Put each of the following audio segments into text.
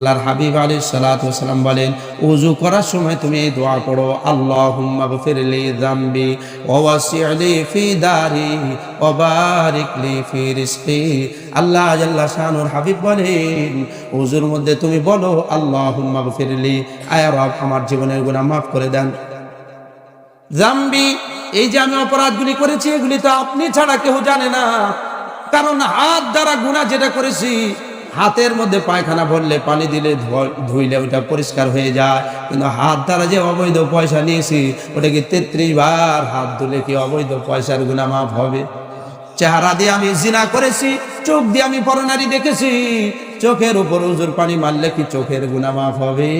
আল্লাহর হাবিব আলী সালাম বলেন, উজু করার সময় তুমি দোয়া করো আল্লাহ জাম্বি আল্লাহ শানুর হাবিব বলেন, উজুর মধ্যে তুমি বলো আল্লাহ ফিরলি আয়া রব, আমার জীবনের গুনাহ মাফ করে দেন। জাম্বি এই যে আমি অপরাধগুলি করেছি, এগুলি তো আপনি ছাড়া কেউ জানে না। কারণ হাত দ্বারা গুণা যেটা করেছি হাতের মধ্যে পায়খানা ভরলে পানি দিলে ধুইলে ওটা পরিষ্কার হয়ে যায়। কিন্তু হাত দ্বারা যে অবৈধ পয়সা নিয়েছি ওটা কি তেত্রিশ বার হাত ধুলে কি অবৈধ পয়সার গুণা মাফ হবে? চেহারা দিয়ে আমি জিনা করেছি, চোখ দিয়ে আমি পরনারী দেখেছি। চোখের উপর উজুর পানি মারলে কি চোখের গুণা মাফ হবে?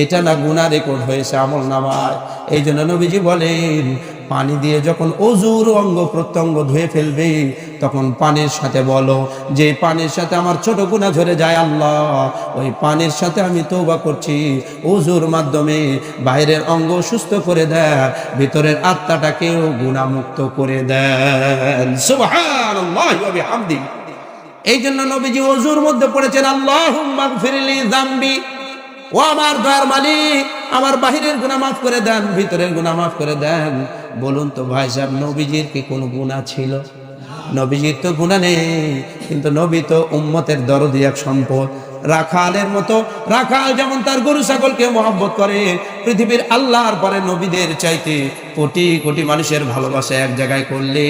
এটা না গুণা রেকর্ড হয়েছে আমল নামায়। এই জন্য নবীজি বলেন পানি দিয়ে যখন অজুর অঙ্গ প্রত্যঙ্গ ধুয়ে ফেলবে, তখন পানির সাথে বলো, যে পানির সাথে আমার ছোট গুণা ঝরে যায় আল্লাহ, ওই পানির সাথে আমি তৌবা করছি। অজুর মাধ্যমে বাইরের অঙ্গ সুস্থ করে দেয়, ভিতরের আত্মাটাকেও গুণামুক্ত করে দেন। বিহামদিহি এই জন্য নবীজি অজুর মধ্যে পড়েছেন আল্লাহ ফিরলি জাম্বি ও আমার দয়ার মালিক, আমার বাহিরের গুণা মাফ করে দেন, ভিতরের গুণা মাফ করে দেন। বলুন তো ভাই সাহেব, নবীজির কি কোনো গুণা ছিল? নবীজির তো গুণা নেই, কিন্তু নবী তো উম্মতের দরদি এক সম্পদ। রাখালের মতো। রাখাল যেমন তার গরু ছাগলকে মহব্বত করে, পৃথিবীর আল্লাহর পরে নবীদের চাইতে কোটি কোটি মানুষের ভালোবাসা এক জায়গায় করলে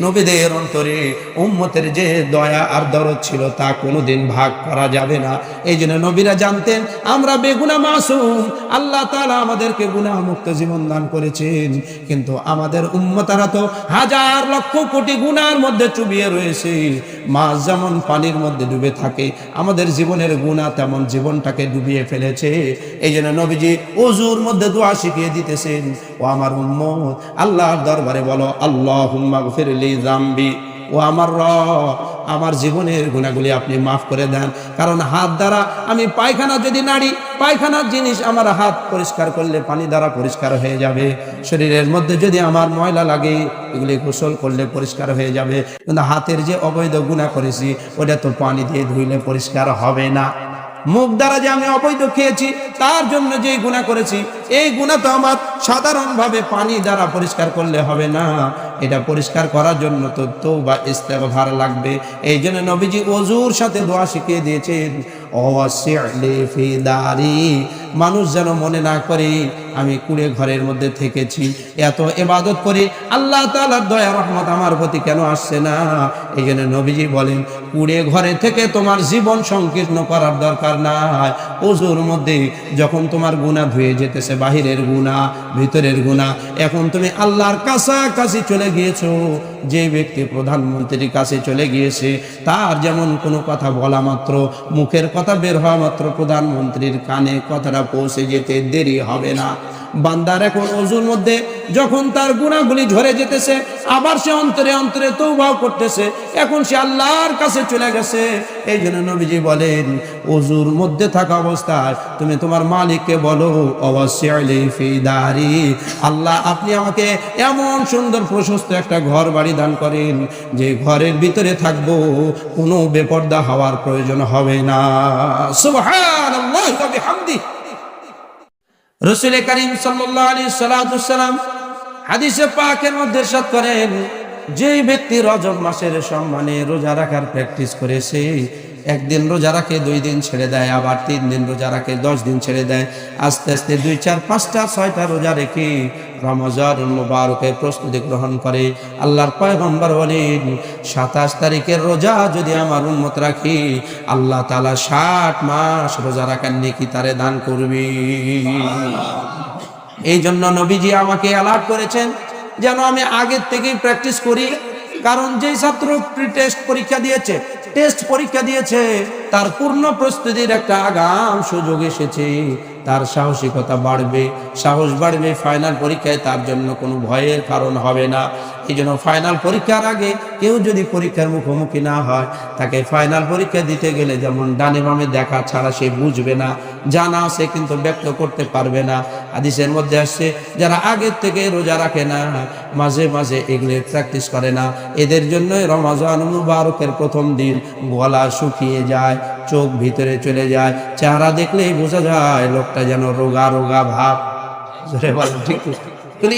নবীদের অন্তরে উম্মতের যে দয়া আর দরদ ছিল তা কোনোদিন ভাগ করা যাবে না। এই জন্য নবীরা জানতেন, আমরা বেগুনা মাসুম, আল্লাহ তাআলা আমাদেরকে গুনাহ মুক্ত জীবন দান করেছেন। কিন্তু আমাদের উম্মতারা তো হাজার লক্ষ কোটি গুনার মধ্যে চুবিয়ে রয়েছে। মাছ যেমন পানির মধ্যে ডুবে থাকে, আমাদের জীবনের গুণা তেমন জীবনটাকে ডুবিয়ে ফেলেছে। এই জন্য নবীজি অজুর মধ্যে দোয়া শিখিয়ে দিতেছেন, ও আমার উম্মত, আল্লাহর দরবারে বলো আল্লাহ হুম্মা ফিরলি জাম্বি ও আমার র আমার জীবনের গুণাগুলি আপনি মাফ করে দেন। কারণ হাত দ্বারা আমি পায়খানা যদি নাড়ি, পায়খানার জিনিস আমার হাত পরিষ্কার করলে পানি দ্বারা পরিষ্কার হয়ে যাবে। শরীরের মধ্যে যদি আমার ময়লা লাগে এগুলি গোসল করলে পরিষ্কার হয়ে যাবে। কিন্তু হাতের যে অবৈধ গুণা করেছি, ওটা তো পানি দিয়ে ধুইলে পরিষ্কার হবে না। মুখ দ্বারা যে আমি অবৈধ খেয়েছি, তার জন্য যে গুণা করেছি, এই গুণা তো আমার সাধারণভাবে পানি দ্বারা পরিষ্কার করলে হবে না। এটা পরিষ্কার করার জন্য তো তো বা ইস্তেগফার লাগবে। এই জন্য নবীজি অজুর সাথে দোয়া শিখিয়ে দিয়েছেন দারি মানুষ যেন মনে না করে, আমি কুড়ে ঘরের মধ্যে থেকেছি। এত এবাদত করি আল্লাহ তালার দয়া, রহমত আমার প্রতি কেন আসছে না? এই জন্য নবীজি বলেন, কুড়ে ঘরে থেকে তোমার জীবন সংকীর্ণ করার দরকার নাই। অজুর মধ্যে যখন তোমার গুণা ধুয়ে যেতেছে, বাহিরের গুণা ভিতরের গুণা এখন তুমি আল্লাহর কাছাকাছি চলে গিয়েছো। যে ব্যক্তি প্রধানমন্ত্রীর কাছে চলে গিয়েছে, তার যেমন কোনো কথা বলা মাত্র, মুখের কথা বের হওয়া মাত্র প্রধানমন্ত্রীর কানে কথাটা পৌঁছে যেতে দেরি হবে না। বান্দার এখন অজুর মধ্যে যখন তার গুণাগুলি ঝরে যেতেছে, আবার সে অন্তরে অন্তরে তৌবাও করতেছে, এখন সে আল্লাহর কাছে চলে গেছে। এই জন্য নবীজি বলেন, অজুর মধ্যে থাকা অবস্থায় তুমি তোমার মালিককে বলো, অবশ্যই আল্লাহ, আপনি আমাকে এমন সুন্দর প্রশস্ত একটা ঘর বাড়ি দান করেন, যে ঘরের ভিতরে থাকব, কোনো বেপর্দা হওয়ার প্রয়োজন হবে না। সুবহানাল্লাহি রসুল করিম সাল্লাম হাদিসে পাকের মধ্যে সাত করেন, যেই ব্যক্তি রজব মাসের সম্মানে রোজা রাখার প্র্যাকটিস করেছে একদিন রোজা রাখে, দুই দিন ছেড়ে দেয়, আবার তিন দিন রোজা রাখে, দশ দিন ছেড়ে দেয়। আস্তে আস্তে দুই, চার, পাঁচটা, ছয়টা রোজা রেখে রমজান মুবারকের প্রস্তুতি গ্রহণ করে। আল্লাহর পয়গম্বর বলেন, সাতাশ তারিখের রোজা যদি আমার উন্মত রাখি, আল্লাহ তালা ষাট মাস রোজা রাখার নেকি তারে দান করবি। এই জন্য নবীজি আমাকে অ্যালার্ট করেছেন, যেন আমি আগের থেকেই প্র্যাকটিস করি, কারণ যেই ছাত্র প্রি টেস্ট পরীক্ষা দিয়েছে টেস্ট পরীক্ষা দিয়েছে, তার পূর্ণ প্রস্তুতির একটা আগাম সুযোগ এসেছে। তার সাহসিকতা বাড়বে, সাহস বাড়বে ফাইনাল পরীক্ষায়, তার জন্য কোনো ভয়ের কারণ হবে না। এই জন্য ফাইনাল পরীক্ষার আগে কেউ যদি পরীক্ষার মুখোমুখি না হয়, তাকে ফাইনাল পরীক্ষা দিতে গেলে যেমন ডানে বামে দেখা ছাড়া সে বুঝবে না, জানা সে কিন্তু ব্যক্ত করতে পারবে না। হাদিসের মধ্যে আসছে, যারা আগের থেকে রোজা রাখে না, মাঝে মাঝে এগুলি প্র্যাকটিস করে না। এদের জন্যই রমাজান মুবারকের প্রথম দিন গলা শুকিয়ে যায়, চোখ ভিতরে চলে যায়, চেহারা দেখলেই বোঝা যায় লোকটা যেন রোগা রোগা ভাব। ঠিক তো?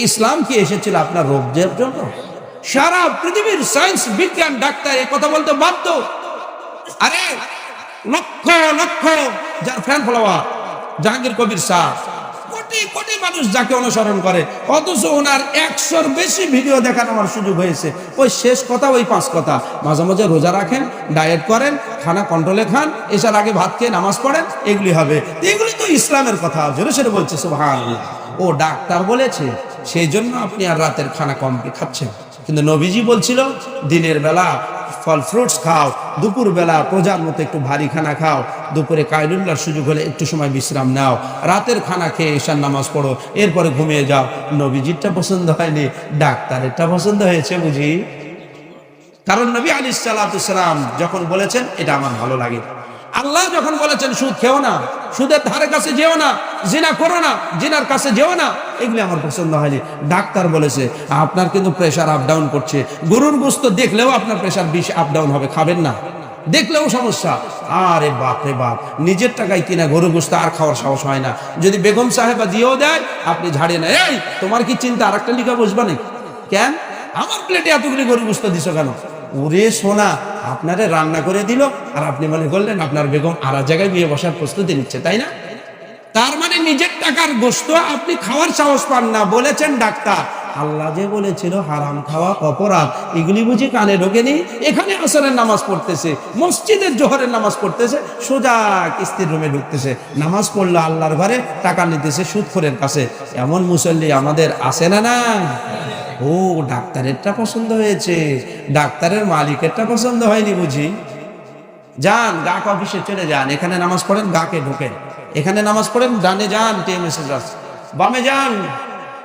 ইসলাম কি এসেছিল আপনার রোগের জন্য? সারা পৃথিবীর সায়েন্স বিজ্ঞান ডাক্তার এ কথা বলতে বাধ্য। আরে লক্ষ লক্ষ, যার ফ্যান ফলোয়ার জাহাঙ্গীর কবির শাহ কোটি কোটি মানুষ যাকে অনুসরণ করে, অথচ ওনার একশোর বেশি ভিডিও দেখার আমার সুযোগ হয়েছে। ওই শেষ কথা, ওই পাঁচ কথা। মাঝে মাঝে রোজা রাখেন ডায়েট করেন খানা কন্ট্রোলে খান, এসার আগে ভাত খেয়ে নামাজ পড়েন, এগুলি হবে। এগুলি তো ইসলামের কথা জোরে সেটা বলছে সুবহান ও ডাক্তার বলেছে সেই জন্য আপনি আর রাতের খানা কম খাচ্ছেন। কিন্তু নবীজি বলছিল, দিনের বেলা ফল ফ্রুটস খাও, দুপুর বেলা প্রজার মতো একটু ভারী খানা খাও, দুপুরে কায়লুল্লার সুযোগ হলে একটু সময় বিশ্রাম নাও, রাতের খানা খেয়ে ঈশান নামাজ পড়ো, এরপরে ঘুমিয়ে যাও। নবীজিরটা পছন্দ হয়নি, ডাক্তারেরটা পছন্দ হয়েছে বুঝি? কারণ নবী আলী সালাম যখন বলেছেন, এটা আমার ভালো লাগে। আল্লাহ যখন বলেছেন, সুদ খেও না, সুদের ধারে কাছে যেও না, জিনা করো না, জিনার কাছে যেও না, এগুলি আমার পছন্দ হয়নি। ডাক্তার বলেছে, আপনার কিন্তু প্রেশার আপ ডাউন করছে। গরুর গোস্ত দেখলেও আপনার প্রেশার বিষ আপ ডাউন হবে, খাবেন না। দেখলেও সমস্যা। আরে বাপ রে বাপ, নিজের টাকায় কিনা গরু গোস্ত আর খাওয়ার সাহস হয় না। যদি বেগম সাহেবা দিয়েও দেয়, আপনি ঝাড়ে না এই, তোমার কি চিন্তা? আর একটা লিখা বসবা নাকি? কেন? আমার প্লেটে এতগুলি গরু গোস্ত দিছো কেন? ওরে সোনা, আপনারে রান্না করে দিল, আর আপনি মনে করলেন আপনার বেগম আর জায়গায় বিয়ে বসার প্রস্তুতি নিচ্ছে, তাই না? তার মানে নিজের টাকার গোস্ত আপনি খাওয়ার সাহস পান না, বলেছেন ডাক্তার। আল্লাহ যে বলেছিল, হারাম খাওয়া অপরাধ, এগুলি বুঝি কানে ঢোকেনি? এখানে আসরের নামাজ পড়তেছে, মসজিদের জোহরের নামাজ পড়তেছে, সোজা কিস্তির রুমে ঢুকতেছে। নামাজ পড়ল আল্লাহর ঘরে, টাকা নিতেছে সুদখোরের কাছে। এমন মুসল্লি আমাদের আসে না না ও, ডাক্তারেরটা পছন্দ হয়েছে। ডাক্তারের মালিকেরটা পছন্দ হয়নি বুঝি? যান গাক অফিসে চলে যান। এখানে নামাজ পড়েন গাকে ঢোকেন। এখানে নামাজ পড়েন, ডানে যান, টিএমএস বামে যান,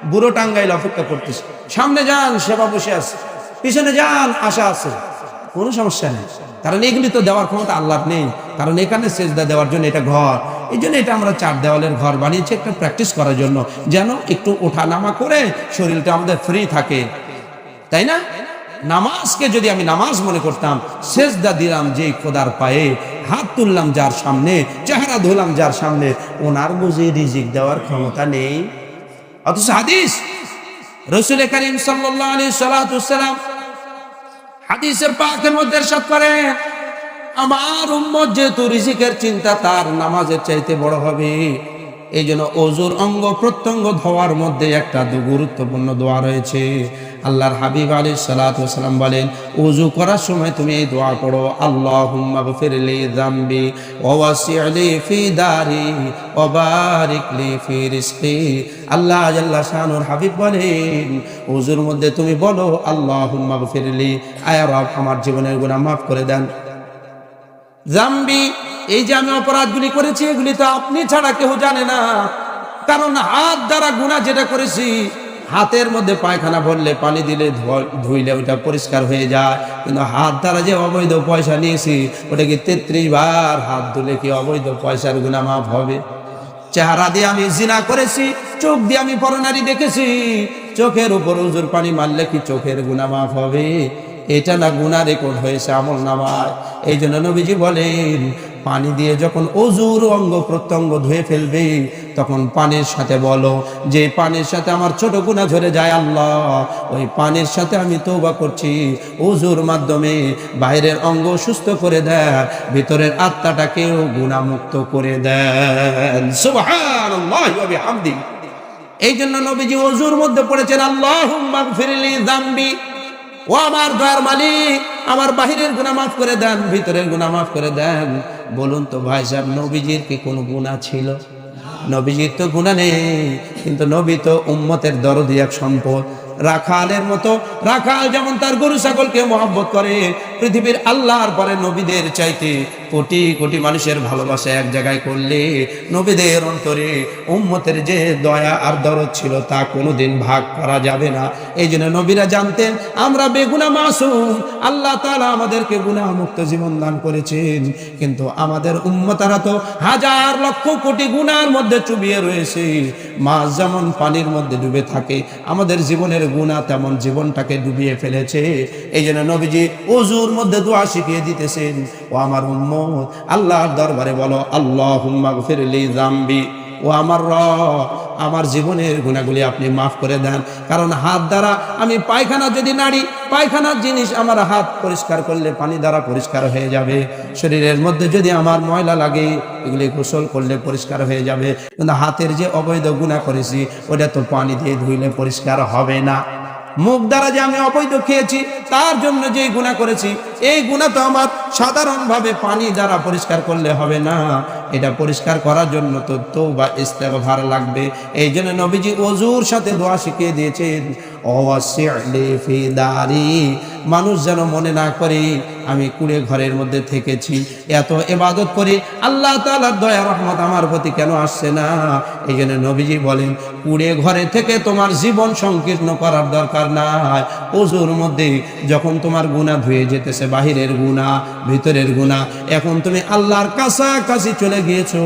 বুড়ো টাঙ্গাইল অপেক্ষা করতেছে। সামনে যান, সেবা বসে আছে। পিছনে যান, আশা আছে। কোনো সমস্যা নেই। কারণ এগুলি তো দেওয়ার ক্ষমতা আল্লাহ নেই। কারণ এখানে সেজদা দেওয়ার জন্য এটা ঘর। এই জন্য এটা আমরা চার দেওয়ালের ঘর বানিয়েছি একটা প্র্যাকটিস করার জন্য। যেন একটু ওঠা নামা করে শরীরটা আমাদের ফ্রি থাকে। তাই না? নামাজকে যদি আমি নামাজ মনে করতাম, সেজদা দিলাম যে খোদার পায়ে, হাত তুললাম যার সামনে, চেহারা ধুলাম যার সামনে, ওনার বুঝে রিজিক দেওয়ার ক্ষমতা নেই। অথচ হাদিস, রসুল করিম সাল্লাহ আলী সালাম হাদিসের পাকের মধ্যে সাত করে, আমার উম্মত যেহেতু রিজিকের চিন্তা, তার নামাজের চাইতে বড় হবে। এই জন্য অজুর অঙ্গ প্রত্যঙ্গ ধোয়ার মধ্যে একটা গুরুত্বপূর্ণ দোয়া রয়েছে। আল্লাহর হাবিব আলী সালাম বলেন, উজু করার সময় তুমি এই দোয়া পড়ো আল্লাহ ফিরলি জাম্বি ওয়াসি'লি ফি দারি ওবারিকলি ফি রিজকি। আল্লাহ জাল্লা শানুর হাবিব বলেন, উজুর মধ্যে তুমি বলো আল্লাহ ফিরলি আয় রব, আমার জীবনের গুনাহ মাফ করে দেন। জাম্বি এই যে আমি অপরাধগুলি করেছি, এগুলি তো আপনি ছাড়া কেউ জানে না। কারণ হাত দ্বারা গুণা যেটা করেছি হাতের মধ্যে পায়খানা ভরলে পানি দিলে ধুইলে ওটা পরিষ্কার হয়ে যায়। কিন্তু হাত দ্বারা যে অবৈধ পয়সা নিয়েছি, ওটা কি তেত্রিশ বার হাত ধুলে কি অবৈধ পয়সার গুণা মাফ হবে? চেহারা দিয়ে আমি জিনা করেছি, চোখ দিয়ে আমি পরনারী দেখেছি। চোখের উপর উজুর পানি মারলে কি চোখের গুণা মাফ হবে? এটা না গুণা রেকর্ড হয়েছে আমল নামায়। এই জন্য নবীজি বলেন, পানি দিয়ে যখন অজুর অঙ্গ প্রত্যঙ্গ ধুয়ে ফেলবে তখন পানির সাথে বলো, যে পানির সাথে আমার ছোট গুণা ঝরে যায় আল্লাহ, ওই পানির সাথে আমি তৌবা করছি। অজুর মাধ্যমে বাইরের অঙ্গ সুস্থ করে দেয়, ভিতরের আত্মাটাকেও গুণামুক্ত করে দেন। এই জন্য নবীজি অজুর মধ্যে পড়েছেন আল্লাহ জাম্বি ও আমার দয়ার মালিক, আমার বাহিরের গুনাহ মাফ করে দেন, ভিতরের গুনাহ মাফ করে দেন। বলুন তো ভাই সাহেব, নবীজির কি কোনো গুনাহ ছিল? নবীজির তো গুণা নেই, কিন্তু নবী তো উম্মতের দরদি এক সম্পদ। রাখালের মতো, রাখাল যেমন তার গরু ছাগলকে মহব্বত করে পৃথিবীর আল্লাহর পরে নবীদের চাইতে কোটি কোটি মানুষের ভালোবাসা এক জায়গায় করলে নবীদের অন্তরে উম্মতের যে দয়া আর দরদ ছিল তা কোনোদিন ভাগ করা যাবে না। এই জন্য নবীরা জানতেন, আমরা বেগুনা মাসুম, আল্লাহ তাআলা আমাদেরকে গুনাহমুক্ত জীবন দান করেছেন। কিন্তু আমাদের উম্মতারা তো হাজার লক্ষ কোটি গুণার মধ্যে চুবিয়ে রয়েছে। মাছ যেমন পানির মধ্যে ডুবে থাকে, আমাদের জীবনের গুণা তেমন জীবনটাকে ডুবিয়ে ফেলেছে। এই জন্য নবীজি অজুর মধ্যে দোয়া শিখিয়ে দিতেছেন। ও আমার উম্মত, আল্লাহর দরবারে বলো আল্লাহ ফিরলি জাম্বি ও আমার র আমার জীবনের গুণাগুলি আপনি মাফ করে দেন। কারণ হাত দ্বারা আমি পায়খানা যদি নাড়ি, পায়খানার জিনিস আমার হাত পরিষ্কার করলে পানি দ্বারা পরিষ্কার হয়ে যাবে। শরীরের মধ্যে যদি আমার ময়লা লাগে, এগুলি গোসল করলে পরিষ্কার হয়ে যাবে। কিন্তু হাতের যে অবৈধ গুণা করেছি, ওটা তো পানি দিয়ে ধুইলে পরিষ্কার হবে না। মুখ দ্বারা যে আমি অবৈধ খেয়েছি তার জন্য যে গুণা করেছি এই গুণা তো আমার সাধারণভাবে পানি দ্বারা পরিষ্কার করলে হবে না। এটা পরিষ্কার করার জন্য তো তো বা ইস্তেগফার লাগবে। এই জন্য নবীজি অজুর সাথে দোয়া শিখিয়ে দিয়েছেন মানুষ যেন মনে না করে, আমি কুড়ে ঘরের মধ্যে থেকেছি। এত এবাদত করি আল্লাহ তাআলার দয়া, রহমত আমার প্রতি কেন আসছে না? এই জন্য নবীজি বলেন, কুড়ে ঘরে থেকে তোমার জীবন সংকীর্ণ করার দরকার নাই। অজুর মধ্যে যখন তোমার গুণা ধুয়ে যেতেছে বাহিরের গুণা ভিতরের গুণা এখন তুমি আল্লাহর কাছাকাছি চলে গিয়েছো।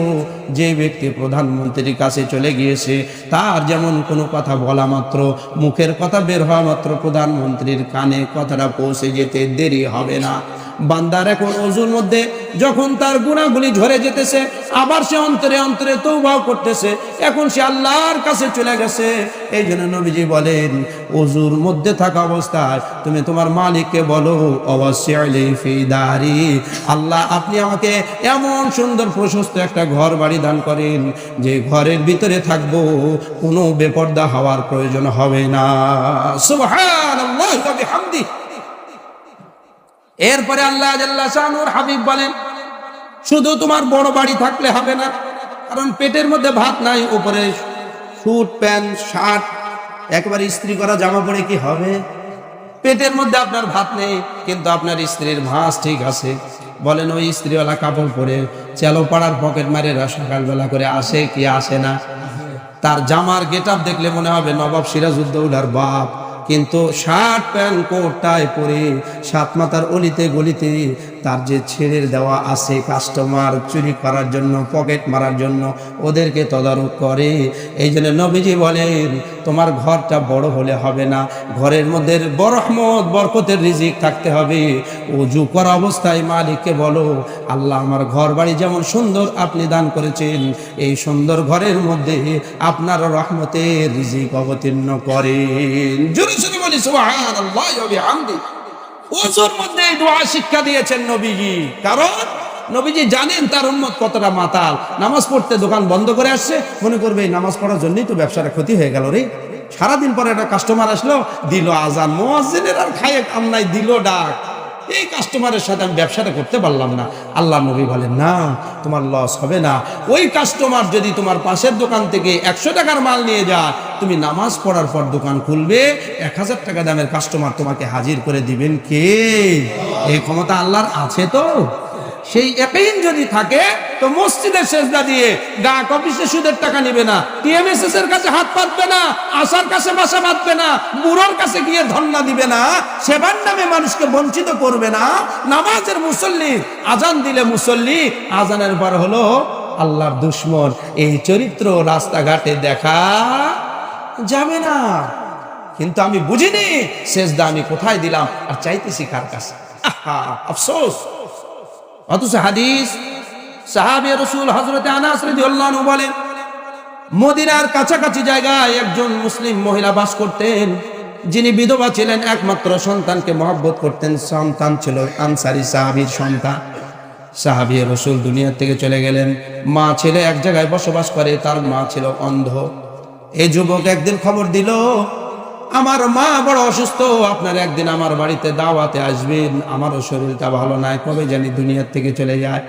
যে ব্যক্তি প্রধানমন্ত্রীর কাছে চলে গিয়েছে, তার যেমন কোনো কথা বলা মাত্র, মুখের কথা বের হওয়া মাত্র প্রধানমন্ত্রীর কানে কথাটা পৌঁছে যেতে দেরি হবে না। বান্দার এখন অজুর মধ্যে যখন তার গুণাগুলি ঝরে যেতেছে, আবার সে অন্তরে অন্তরে তৌবাও করতেছে, এখন সে আল্লাহর কাছে চলে গেছে। এই জন্য নবীজি বলেন অজুর মধ্যে থাকা অবস্থায় তুমি তোমার মালিককে বলো, অবশ্যই আল্লাহ আপনি আমাকে এমন সুন্দর প্রশস্ত একটা ঘর বাড়ি দান করেন, যে ঘরের ভিতরে থাকব, কোনো বেপর্দা হওয়ার প্রয়োজন হবে না। সুবহানাল্লাহ ওয়া বিহামদিহি। এরপরে আল্লাহ শানুর হাবিব বলেন, শুধু তোমার বড় বাড়ি থাকলে হবে না, কারণ পেটের মধ্যে ভাত নাই, উপরে স্যুট প্যান্ট, শার্ট, একবারে ইস্ত্রি করা জামা পরে কি হবে? পেটের মধ্যে আপনার ভাত নেই, কিন্তু আপনার স্ত্রীর ভাঁজ ঠিক আছে। বলেন, ওই স্ত্রীওয়ালা কাপড় পরে চেলো পাড়ার পকেট মারে সকালবেলা করে আসে কি আসে না? তার জামার গেট দেখলে মনে হবে নবাব সিরাজউদ্দৌলার বাপ। কিন্তু শার্ট প্যান্ট কোটায় পরে সাত মাতার অলিতে গলিতে তার যে ছেড়ে দেওয়া আছে কাস্টমার চুরি করার জন্য, পকেট মারার জন্য, ওদেরকে তদারক করে। এই জন্য নবীজি বলেন তোমার ঘরটা বড় হলে হবে না। ঘরের মধ্যে বরহমত, বরকতের রিজিক থাকতে হবে। উজু করা অবস্থায় মালিককে বলো, আল্লাহ আমার ঘর বাড়ি যেমন সুন্দর আপনি দান করেছেন, এই সুন্দর ঘরের মধ্যে আপনার রহমতের রিজিক অবতীর্ণ করেন। জোরে ওজোর মধ্যে এই দোয়া শিক্ষা দিয়েছেন নবীজি। কারণ নবীজি জানেন তার উন্মত কতটা মাতাল। নামাজ পড়তে দোকান বন্ধ করে আসছে, মনে করবে এই নামাজ পড়ার জন্যই তো ব্যবসাটা ক্ষতি হয়ে গেল রে। সারাদিন পরে একটা কাস্টমার আসলো, দিল আজান, মোয়াজ্জিনের আর খায়ে কাম নাই, দিল ডাক। এই কাস্টমারের সাথে আমি ব্যবসাটা করতে পারলাম না। আল্লাহ নবী বলেন, না, তোমার লস হবে না। ওই কাস্টমার যদি তোমার পাশের দোকান থেকে একশো টাকার মাল নিয়ে যায়, তুমি নামাজ পড়ার পর দোকান খুলবে, এক হাজার টাকা দামের কাস্টমার তোমাকে হাজির করে দিবেন কে? এই ক্ষমতা আল্লাহর আছে তো? সেই একইন যদি থাকে, তো মসজিদের সেজদা দিয়ে ডাক অফিসে সুদের টাকা নিবে না, টিএমএসএস এর কাছে হাত পাতবে না, আশার কাছে বাসা বাঁধবে না, বুড়োর কাছে গিয়ে ধর্ণা দিবে না, সেবার নামে মানুষকে বঞ্চিত করবে না, নামাজের মুসল্লি আজান দিলে মুসল্লি, আজানের পর হলো আল্লাহর দুশ্মন। এই চরিত্র রাস্তাঘাটে দেখা যাবে না। কিন্তু আমি বুঝিনি শেষদা আমি কোথায় দিলাম, আর চাইতেছি কার কাছে? আফসোস। অথচ হাদিস, সাহাবি রসুল হজরত আনাস রাদিয়াল্লাহু আনহু বলেন, মদিনার কাছাকাছি জায়গায় একজন মুসলিম মহিলা বাস করতেন, যিনি বিধবা ছিলেন, একমাত্র সন্তানকে মহব্বত করতেন, সন্তান ছিল আনসারি সাহাবির সন্তান। সাহাবি রসুল দুনিয়া থেকে চলে গেলেন, মা ছেলে এক জায়গায় বসবাস করে, তার মা ছিল অন্ধ। এই যুবক একদিন খবর দিল আমার মা বড় অসুস্থ, আপনার একদিন আমার বাড়িতে দাওয়াতে আসবেন। আমারও শরীরটা ভালো নাই, কবে জানি দুনিয়ার থেকে চলে যায়।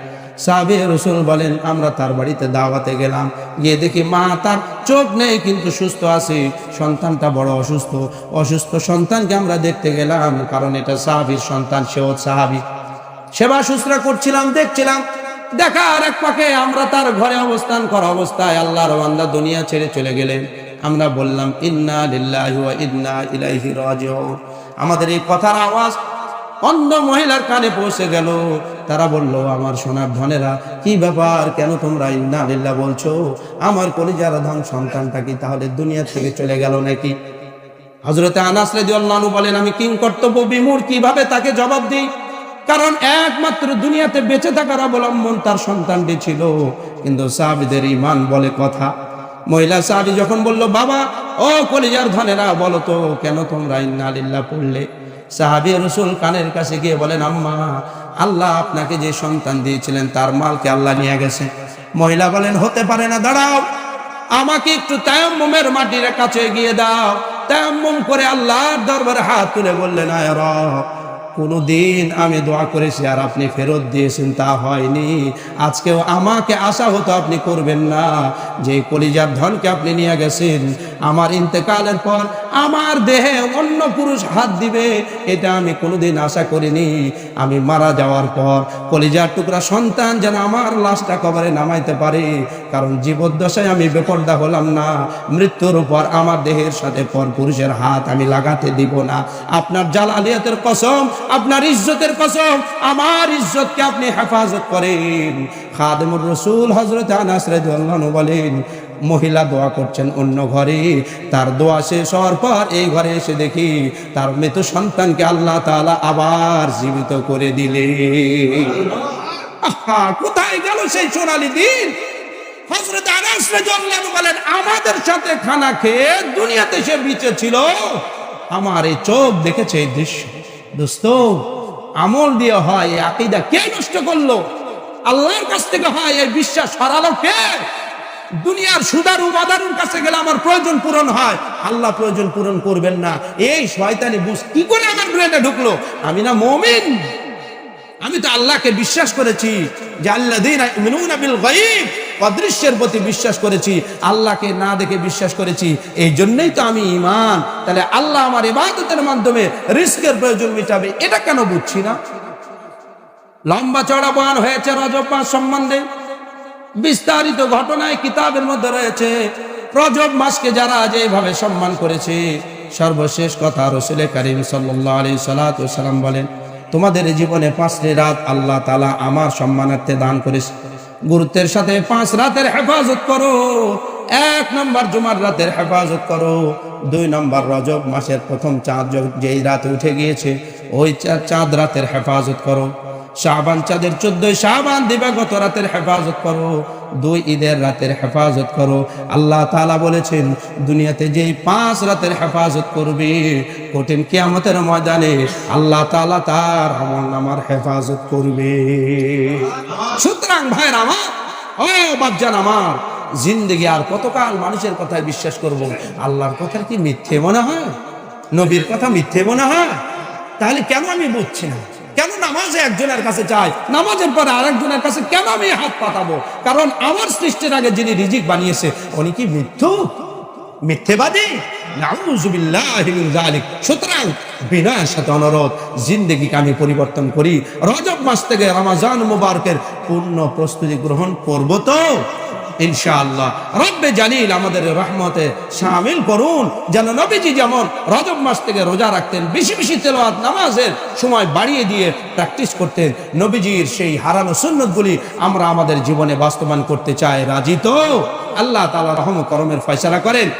সাহাবি রসুল বলেন, আমরা তার বাড়িতে দাওয়াতে গেলাম। গিয়ে দেখি মা তার চোখ নেই, কিন্তু সুস্থ আছে। সন্তানটা বড় অসুস্থ। অসুস্থ সন্তানকে আমরা দেখতে গেলাম, কারণ এটা সাহাবির সন্তান, সেও সাহাবি। সেবা শুশ্রা করছিলাম, দেখছিলাম। দেখার এক পাকে আমরা তার ঘরে অবস্থান করা অবস্থায় আল্লাহর বান্দা দুনিয়া ছেড়ে চলে গেলেন। আমরা বললাম, ইন্না লিল্লাহি ওয়া ইন্না ইলাইহি রাজিউন। আমাদের এই কথার আওয়াজ অন্য মহিলার কানে পৌঁছে গেল। তারা বলল, আমার সোনার ধনেরা, কি ব্যাপার? কেন তোমরা ইন্না লিল্লাহ বলছো? আমার কলিজার ধন সন্তানটা কি তাহলে দুনিয়া থেকে চলে গেল নাকি? হজরতে আনাস রাদিয়াল্লাহু বলেন, আমি কিং কর্তব্য বিমূর কীভাবে তাকে জবাব দিই? কারণ একমাত্র দুনিয়াতে বেঁচে থাকার অবলম্বন তার সন্তানটি ছিল। কিন্তু সাহাবিদের ইমান বলে কথা মহিলা সাহাবি যখন বলল, বাবা, ও কলিজার ধনেরা, বলো তো, কেন তোমরা ইন্না লিল্লাহ পড়লে? সাহাবি রসুল কানের কাছে গিয়ে বলেন, আম্মা, আল্লাহ আপনাকে যে সন্তান দিয়েছিলেন, তার মালকে আল্লাহ নিয়ে গেছে। মহিলা বলেন, হতে পারে না, দাঁড়াও, আমাকে একটু তায়াম্মুমের মাটির কাছে গিয়ে দাও। তায়াম্মুম করে আল্লাহর দরবারে হাত তুলে বললেন, আয় রব কোনোদিন আমি দোয়া করেছি, আর আপনি ফেরত দিয়েছেন, তা হয়নি। আজকেও আমাকে আশা হতো আপনি করবেন না। যে কলিজার ধনকে আপনি নিয়ে গেছেন, আমার ইন্তেকালের পর আমার দেহে অন্য পুরুষ হাত দিবে, এটা আমি কোনোদিন আশা করিনি। আমি মারা যাওয়ার পর কলিজার টুকরা সন্তান যেন আমার লাশটা কবরে নামাইতে পারে, কারণ জীবদ্দশায় আমি বেপর্দা হলাম না। মৃত্যুর উপর আমার দেহের সাথে পর পুরুষের হাত আমি লাগাতে দিব না। আপনার জালালিয়াতের কসম আপনার ইজ্জতের কসম, আমার ইজ্জতকে আপনি হেফাজত করেন। খাদেমুর রসুল হজরত আনাস বলেন, মহিলা দোয়া করছেন অন্য ঘরে, তার দোয়া শেষ হওয়ার পর এই ঘরে এসে দেখি, তার মৃত সন্তানকে আল্লাহ তাআলা আবার জীবিত করে দিলে কোথায় গেল সেই সোনালি দিন? হজরত আনাস বলেন, আমাদের সাথে খানা খেয়ে দুনিয়াতে সে বিচে ছিল। আমার এই চোখ দেখেছে এই দৃশ্য। দোস্ত, আমল দিয়ে হয়, এই আকিদা কে নষ্ট করল? আল্লাহর কাছ থেকে হয়, এই বিশ্বাস হারালো কে? দুনিয়ার সুদারু বাদারুর কাছে গেলে আমার প্রয়োজন পূরণ হয়। আল্লাহ প্রয়োজন পূরণ করবেন না। এই শয়তানি বুঝ কি করে আমার ব্রেনে ঢুকলো? আমি না মমিন। আমি তো আল্লাহকে বিশ্বাস করেছি যে আল্লাহ অদৃশ্যের প্রতি বিশ্বাস করেছি, আল্লাহকে না দেখে বিশ্বাস করেছি। এই জন্যই তো আমি ইমান তাহলে আল্লাহ আমার ইবাদতের মাধ্যমে রিস্কের প্রয়োজন মিটাবে, এটা কেন বুঝছি না? লম্বা চড়া বয়ান হয়েছে রজব মাস সম্বন্ধে। বিস্তারিত ঘটনায় কিতাবের মধ্যে রয়েছে, রজব মাসকে যারা আজ যেভাবে সম্মান করেছে, সর্বশেষ কথা রসুলে করিম সাল্লাহ আলী সালাম বলেন তোমাদের জীবনে পাঁচটি রাত আল্লাহ তালা আমার সম্মানার্থে দান করেছে। গুরুত্বের সাথে পাঁচ রাতের হেফাজত করো। এক নম্বর জুমার রাতের হেফাজত করো। দুই নম্বর রজব মাসের প্রথম চাঁদ যেই রাতে উঠে গিয়েছে, ওই চাঁদ রাতের হেফাজত করো। শাহবান চাঁদের চোদ্দই শাহবান দিবাগত রাতের হেফাজত করো, দুই ঈদের রাতের হেফাজত করো। আল্লাহ তাআলা বলেছেন, দুনিয়াতে যেই পাঁচ রাতের হেফাজত করবে, কঠিন কিয়ামতের ময়দানে আল্লাহ তাআলা তার আমল নামার হেফাজত করবে। সুতরাং ভাইয়ের আমার, ও বাচ্চান আমার, জিন্দগি আর কতকাল মানুষের কথায় বিশ্বাস করব? আল্লাহর কথার কি মিথ্যে মনে হয়? নবীর কথা মিথ্যে মনে হয়? তাহলে কেন আমি বুঝছি না? কেন নামাজে একজনের কাছে চাই? নামাজের পরে আরেকজনের কাছে কেন আমি হাত পাতাবো? কারণ আমার সৃষ্টির আগে যিনি রিজিক বানিয়েছে, উনি কি মৃত্যু মিথ্যেবাদী। সুতরাং বিনয়ের সাথে অনুরোধ, জিন্দগিকে আমি পরিবর্তন করি। রজব মাস থেকে রমাজান মুবারকের পূর্ণ প্রস্তুতি গ্রহণ করব তো? ইনশাআল্লাহ। রব্বে জালিল আমাদের রহমতে সামিল করুন। যেন নবীজি যেমন রজব মাস থেকে রোজা রাখতেন, বেশি বেশি তেলোয়াত নামাজের সময় বাড়িয়ে দিয়ে প্র্যাকটিস করতেন, নবীজির সেই হারানো সুন্নতগুলি আমরা আমাদের জীবনে বাস্তবায়ন করতে চাই। রাজি তো? আল্লাহ তালা রহম করমের ফয়সলা করেন।